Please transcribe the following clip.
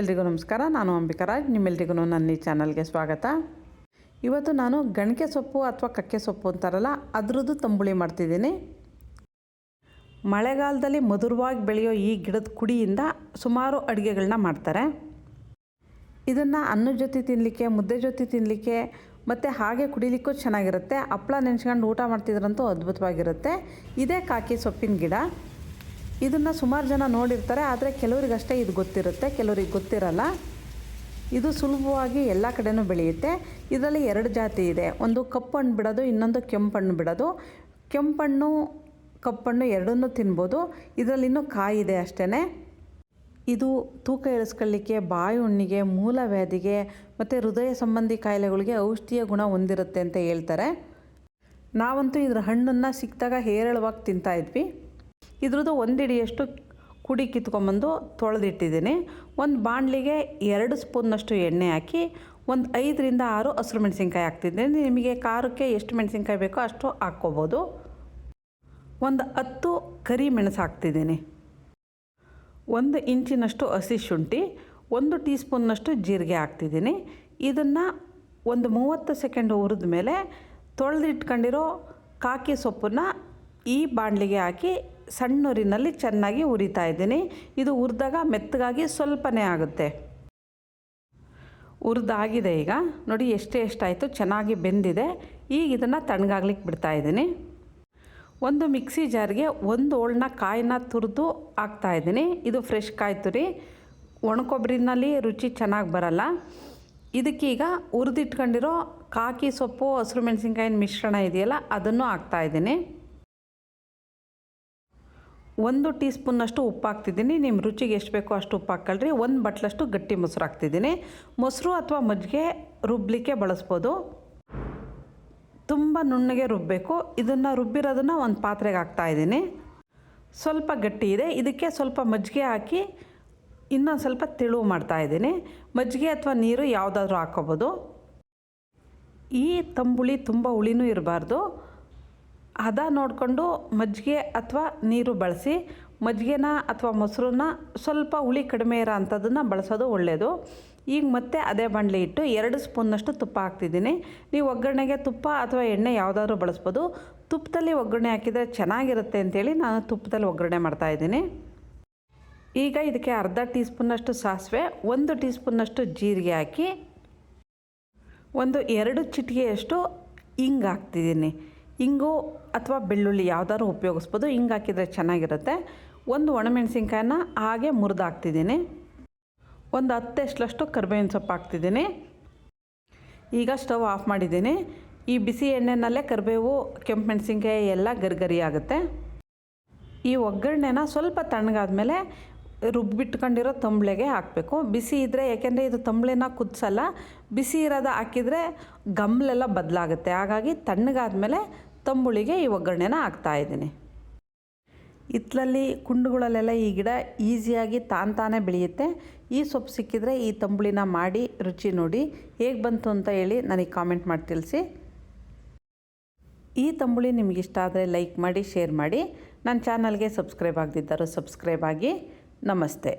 ಎಲ್ರಿಗೂ ನಮಸ್ಕಾರ, ನಾನು ಅಂಬಿಕಾ ರಾಜ್ ನಿಮ್ಮೆಲ್ರಿಗೂ ನನ್ನ ಈ ಚಾನಲ್ಗೆ ಸ್ವಾಗತ. ಇವತ್ತು ನಾನು ಗಣಿಕೆ ಸೊಪ್ಪು ಅಥವಾ ಕಕ್ಕೆ ಸೊಪ್ಪು ಅಂತಾರಲ್ಲ, ಅದ್ರದ್ದು ತಂಬುಳಿ ಮಾಡ್ತಿದ್ದೀನಿ. ಮಳೆಗಾಲದಲ್ಲಿ ಮಧುರವಾಗಿ ಬೆಳೆಯೋ ಈ ಗಿಡದ ಕುಡಿಯಿಂದ ಸುಮಾರು ಅಡುಗೆಗಳನ್ನ ಮಾಡ್ತಾರೆ. ಇದನ್ನು ಅನ್ನದ ಜೊತೆ ತಿನ್ನಲಿಕ್ಕೆ ಮುದ್ದೆ ಜೊತೆ ತಿನ್ನಲಿಕ್ಕೆ ಮತ್ತು ಹಾಗೆ ಕುಡಿಲಿಕ್ಕೂ ಚೆನ್ನಾಗಿರುತ್ತೆ. ಹಪ್ಪಳ ನೆನೆಸ್ಕೊಂಡು ಊಟ ಮಾಡ್ತಿದ್ರಂತೂ ಅದ್ಭುತವಾಗಿರುತ್ತೆ. ಇದೇ ಕಾಕಿ ಸೊಪ್ಪಿನ ಗಿಡ. ಇದನ್ನು ಸುಮಾರು ಜನ ನೋಡಿರ್ತಾರೆ, ಆದರೆ ಕೆಲವರಿಗಷ್ಟೇ ಇದು ಗೊತ್ತಿರುತ್ತೆ, ಕೆಲವ್ರಿಗೆ ಗೊತ್ತಿರಲ್ಲ. ಇದು ಸುಲಭವಾಗಿ ಎಲ್ಲ ಕಡೆನೂ ಬೆಳೆಯುತ್ತೆ. ಇದರಲ್ಲಿ ಎರಡು ಜಾತಿ ಇದೆ. ಒಂದು ಕಪ್ಪು ಹಣ್ಣು ಬಿಡೋದು, ಇನ್ನೊಂದು ಕೆಂಪು ಹಣ್ಣು ಬಿಡೋದು. ಕೆಂಪಣ್ಣು ಕಪ್ಪಣ್ಣು ಎರಡನ್ನೂ ತಿನ್ಬೋದು. ಇದರಲ್ಲಿ ಇನ್ನೂ ಕಾಯಿದೆ ಅಷ್ಟೇ ಇದು ತೂಕ ಇಳಿಸ್ಕೊಳ್ಳಿಕ್ಕೆ, ಬಾಯಿ ಹುಣ್ಣಿಗೆ ಮೂಲವ್ಯಾಧಿಗೆ ಮತ್ತು ಹೃದಯ ಸಂಬಂಧಿ ಕಾಯಿಲೆಗಳಿಗೆ ಔಷಧೀಯ ಗುಣ ಹೊಂದಿರುತ್ತೆ ಅಂತ ಹೇಳ್ತಾರೆ. ನಾವಂತೂ ಇದರ ಹಣ್ಣನ್ನು ಸಿಕ್ಕಿದಾಗ ಹೇರಳವಾಗಿ ತಿಂತಾಯಿದ್ವಿ ಇದ್ರದ್ದು ಒಂದಿಡಿಯಷ್ಟು ಕುಡಿ ಕಿತ್ಕೊಂಬಂದು ತೊಳೆದಿಟ್ಟಿದ್ದೀನಿ. ಒಂದು ಬಾಣಲಿಗೆ ಎರಡು ಸ್ಪೂನ್ನಷ್ಟು ಎಣ್ಣೆ ಹಾಕಿ ಒಂದು ಐದರಿಂದ ಆರು ಹಸಿರು ಮೆಣಸಿನ್ಕಾಯಿ ಹಾಕ್ತಿದ್ದೀನಿ. ನಿಮಗೆ ಖಾರಕ್ಕೆ ಎಷ್ಟು ಮೆಣಸಿನ್ಕಾಯಿ ಬೇಕೋ ಅಷ್ಟು ಹಾಕ್ಕೋಬೋದು. ಒಂದು ಹತ್ತು ಕರಿ ಮೆಣಸು ಹಾಕ್ತಿದ್ದೀನಿ. ಒಂದು ಇಂಚಿನಷ್ಟು ಹಸಿ ಶುಂಠಿ, ಒಂದು ಟೀ ಸ್ಪೂನ್ನಷ್ಟು ಜೀರಿಗೆ ಹಾಕ್ತಿದ್ದೀನಿ. ಇದನ್ನು ಒಂದು ಮೂವತ್ತು ಸೆಕೆಂಡ್ ಹುರಿದ ಮೇಲೆ ತೊಳೆದಿಟ್ಕೊಂಡಿರೋ ಕಾಕಿ ಸೊಪ್ಪನ್ನು ಈ ಬಾಣಲಿಗೆ ಹಾಕಿ ಸಣ್ಣೂರಿನಲ್ಲಿ ಚೆನ್ನಾಗಿ ಉರಿತಾ ಇದ್ದೀನಿ. ಇದು ಹುರಿದಾಗ ಮೆತ್ತಗಾಗಿ ಸ್ವಲ್ಪನೇ ಆಗುತ್ತೆ. ಹುರಿದಾಗಿದೆ ಈಗ. ನೋಡಿ, ಎಷ್ಟೇ ಎಷ್ಟಾಯಿತು, ಚೆನ್ನಾಗಿ ಬೆಂದಿದೆ. ಈಗ ಇದನ್ನು ತಣ್ಣಗಾಗ್ಲಿಕ್ಕೆ ಬಿಡ್ತಾ ಇದ್ದೀನಿ. ಒಂದು ಮಿಕ್ಸಿ ಜಾರ್ಗೆ ಒಂದು ಓಳ್ನ ಕಾಯಿನ ತುರಿದು ಹಾಕ್ತಾಯಿದ್ದೀನಿ ಇದು ಫ್ರೆಶ್ ಕಾಯಿ ತುರಿ. ಒಣಕೊಬ್ಬರಿನಲ್ಲಿ ರುಚಿ ಚೆನ್ನಾಗಿ ಬರಲ್ಲ. ಇದಕ್ಕೀಗ ಹುರಿದಿಟ್ಕೊಂಡಿರೋ ಕಾಕಿ ಸೊಪ್ಪು, ಹಸಿರು ಮೆಣಸಿನ್ಕಾಯಿನ ಮಿಶ್ರಣ ಇದೆಯಲ್ಲ, ಅದನ್ನು ಹಾಕ್ತಾಯಿದ್ದೀನಿ ಒಂದು ಟೀ ಸ್ಪೂನ್ನಷ್ಟು ಉಪ್ಪು ಹಾಕ್ತಿದ್ದೀನಿ ನಿಮ್ಮ ರುಚಿಗೆ ಎಷ್ಟು ಬೇಕೋ ಅಷ್ಟು ಉಪ್ಪು ಹಾಕ್ಕೊಳ್ರಿ ಒಂದು ಬಟ್ಲಷ್ಟು ಗಟ್ಟಿ ಮೊಸರು ಹಾಕ್ತಿದ್ದೀನಿ. ಮೊಸರು ಅಥವಾ ಮಜ್ಜಿಗೆ ರುಬ್ಬಲಿಕ್ಕೆ ಬಳಸ್ಬೋದು. ತುಂಬ ನುಣ್ಣಗೆ ರುಬ್ಬಬೇಕು ಇದನ್ನು ರುಬ್ಬಿರೋದನ್ನು ಒಂದು ಪಾತ್ರೆಗೆ ಹಾಕ್ತಾಯಿದ್ದೀನಿ ಸ್ವಲ್ಪ ಗಟ್ಟಿ ಇದೆ. ಇದಕ್ಕೆ ಸ್ವಲ್ಪ ಮಜ್ಜಿಗೆ ಹಾಕಿ ಇನ್ನೊಂದು ಸ್ವಲ್ಪ ತಿಳುವು ಮಾಡ್ತಾಯಿದ್ದೀನಿ ಮಜ್ಜಿಗೆ ಅಥವಾ ನೀರು ಯಾವುದಾದ್ರೂ ಹಾಕೋಬೋದು ಈ ತಂಬುಳಿ ತುಂಬ ಹುಳಿನೂ ಇರಬಾರ್ದು. ಹದ ನೋಡಿಕೊಂಡು ಮಜ್ಜಿಗೆ ಅಥವಾ ನೀರು ಬಳಸಿ, ಮಜ್ಜಿಗೆನ ಅಥವಾ ಮೊಸರನ್ನ ಸ್ವಲ್ಪ ಹುಳಿ ಕಡಿಮೆ ಇರೋ ಅಂಥದ್ದನ್ನು ಬಳಸೋದು ಒಳ್ಳೆಯದು ಈಗ ಮತ್ತೆ ಅದೇ ಬಾಣಲಿ ಇಟ್ಟು ಎರಡು ಸ್ಪೂನ್ನಷ್ಟು ತುಪ್ಪ ಹಾಕ್ತಿದ್ದೀನಿ. ನೀವು ಒಗ್ಗರಣೆಗೆ ತುಪ್ಪ ಅಥವಾ ಎಣ್ಣೆ ಯಾವುದಾದ್ರೂ ಬಳಸ್ಬೋದು. ತುಪ್ಪದಲ್ಲಿ ಒಗ್ಗರಣೆ ಹಾಕಿದರೆ ಚೆನ್ನಾಗಿರುತ್ತೆ ಅಂತೇಳಿ ನಾನು ತುಪ್ಪದಲ್ಲಿ ಒಗ್ಗರಣೆ ಮಾಡ್ತಾಯಿದ್ದೀನಿ ಈಗ ಇದಕ್ಕೆ ಅರ್ಧ ಟೀ ಸ್ಪೂನ್ನಷ್ಟು ಸಾಸಿವೆ, ಒಂದು ಟೀ ಸ್ಪೂನ್ನಷ್ಟು ಜೀರಿಗೆ ಹಾಕಿ, ಒಂದು ಎರಡು ಚಿಟಿಕೆಯಷ್ಟು ಹಿಂಗೆ ಹಾಕ್ತಿದ್ದೀನಿ. ಇಂಗು ಅಥವಾ ಬೆಳ್ಳುಳ್ಳಿ ಯಾವುದಾದ್ರು ಉಪಯೋಗಿಸ್ಬೋದು. ಹಿಂಗೆ ಹಾಕಿದರೆ ಚೆನ್ನಾಗಿರುತ್ತೆ. ಒಂದು ಒಣಮೆಣಸಿನ್ಕಾಯನ್ನ ಹಾಗೆ ಮುರಿದು ಹಾಕ್ತಿದ್ದೀನಿ ಒಂದು ಹತ್ತೆಷ್ಟಲಷ್ಟು ಕರಿಬೇವಿನ ಸೊಪ್ಪು ಹಾಕ್ತಿದ್ದೀನಿ. ಈಗ ಸ್ಟವ್ ಆಫ್ ಮಾಡಿದ್ದೀನಿ. ಈ ಬಿಸಿ ಎಣ್ಣೆನಲ್ಲೇ ಕರಿಬೇವು, ಕೆಂಪು ಮೆಣಸಿನ್ಕಾಯಿ ಎಲ್ಲ ಗರಿಗರಿ ಆಗುತ್ತೆ ಈ ಒಗ್ಗರಣೆನ ಸ್ವಲ್ಪ ತಣ್ಣಗಾದ್ಮೇಲೆ ರುಬ್ಬಿಟ್ಕೊಂಡಿರೋ ತಂಬ್ಳೆಗೆ ಹಾಕಬೇಕು. ಬಿಸಿ ಇದ್ದರೆ ಯಾಕೆಂದರೆ ಇದು ತಂಬ್ಳೆನ ಕುದಿಸಲ್ಲ, ಬಿಸಿ ಇರೋದು ಹಾಕಿದರೆ ಗಮ್ಲೆಲ್ಲ ಬದಲಾಗುತ್ತೆ. ಹಾಗಾಗಿ ತಣ್ಣಗಾದ್ಮೇಲೆ ತಂಬುಳಿಗೆ ಈ ಒಗ್ಗರಣೆನ ಹಾಕ್ತಾಯಿದ್ದೀನಿ ಹಿತ್ತಲಲ್ಲಿ ಕುಂಡುಗಳಲ್ಲೆಲ್ಲ ಈ ಗಿಡ ಈಸಿಯಾಗಿ ತಾನು ತಾನೇ ಬೆಳೆಯುತ್ತೆ. ಈ ಸೊಪ್ಪು ಸಿಕ್ಕಿದರೆ ಈ ತಂಬುಳಿನ ಮಾಡಿ, ರುಚಿ ನೋಡಿ ಹೇಗೆ ಬಂತು ಅಂತ ಹೇಳಿ ನನಗೆ ಕಾಮೆಂಟ್ ಮಾಡಿ ತಿಳಿಸಿ. ಈ ತಂಬುಳಿ ನಿಮಗಿಷ್ಟ ಆದರೆ ಲೈಕ್ ಮಾಡಿ, ಶೇರ್ ಮಾಡಿ. ನನ್ನ ಚಾನಲ್ಗೆ ಸಬ್ಸ್ಕ್ರೈಬ್ ಆಗದಿದ್ದರೂ ಸಬ್ಸ್ಕ್ರೈಬ್ ಆಗಿ. ನಮಸ್ತೆ